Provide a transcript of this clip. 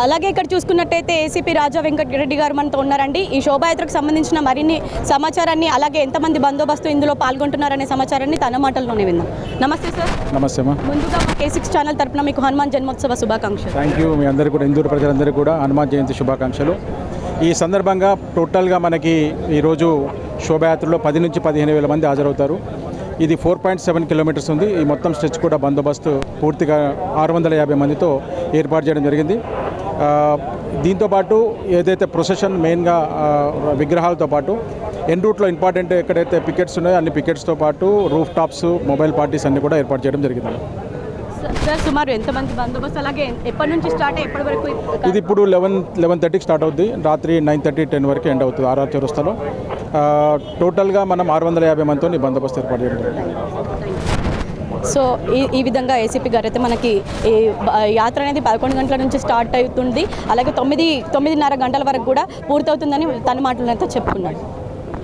అలాగే ఇక్కడ చూసుకున్నట్టయితే ఏసీపీ రాజా వెంకటరెడ్డి గారు మనతో ఉన్నారండి. ఈ శోభాయాత్రకు సంబంధించిన మరిన్ని సమాచారాన్ని అలాగే ఎంతమంది బందోబస్తు ఇందులో పాల్గొంటున్నారనే సమాచారాన్ని తన మాటల్లోనే విందాం. నమస్తే సార్. నమస్తే ముందుగా మా కే సిక్స్ ఛానల్ తరపున మీకు హనుమాన్ జన్మోత్సవ శుభాకాంక్షలు. థ్యాంక్ యూ మీ అందరికీ కూడా ఇందూరు ప్రజలందరికీ కూడా హనుమాన్ జయంతి శుభాకాంక్షలు. ఈ సందర్భంగా టోటల్గా మనకి ఈరోజు శోభయాత్రలో పది నుంచి పదిహేను వేల మంది హాజరవుతారు. ఇది ఫోర్ పాయింట్ సెవెన్ కిలోమీటర్స్ ఉంది. ఈ మొత్తం స్ట్రెచ్ కూడా బందోబస్తు పూర్తిగా ఆరు వందల యాభై మందితో ఏర్పాటు చేయడం జరిగింది. దీంతోపాటు ఏదైతే ప్రొసెషన్ మెయిన్గా విగ్రహాలతో పాటు ఎన్ రూట్లో ఇంపార్టెంట్ ఎక్కడైతే పికెట్స్ ఉన్నాయో అన్ని పికెట్స్తో పాటు రూఫ్ టాప్స్ మొబైల్ పార్టీస్ అన్ని కూడా ఏర్పాటు చేయడం జరిగింది. సార్, సార్ సుమారు ఎంతమంది బందోబస్తు? అలాగే ఎప్పటి నుంచి స్టార్ట్ అయ్యి ఎప్పటి వరకు ఇది ఇప్పుడు లెవెన్ లెవెన్ థర్టీకి స్టార్ట్ అవుద్ది. రాత్రి నైన్ థర్టీ టెన్ వరకు ఎండ్ అవుతుంది ఆర్ఆర్ చౌరస్తాలో. టోటల్గా మనం ఆరు వందల యాభై మందితో ఈ బందోబస్తు ఏర్పాటు చేయడం జరిగింది. సో ఈ ఈ విధంగా ఏసీపీ గారు అయితే మనకి ఈ యాత్ర అనేది పదకొండు గంటల నుంచి స్టార్ట్ అవుతుంది. అలాగే తొమ్మిది తొమ్మిదిన్నర గంటల వరకు కూడా పూర్తవుతుందని తన మాటలతో చెప్పుకున్నాడు.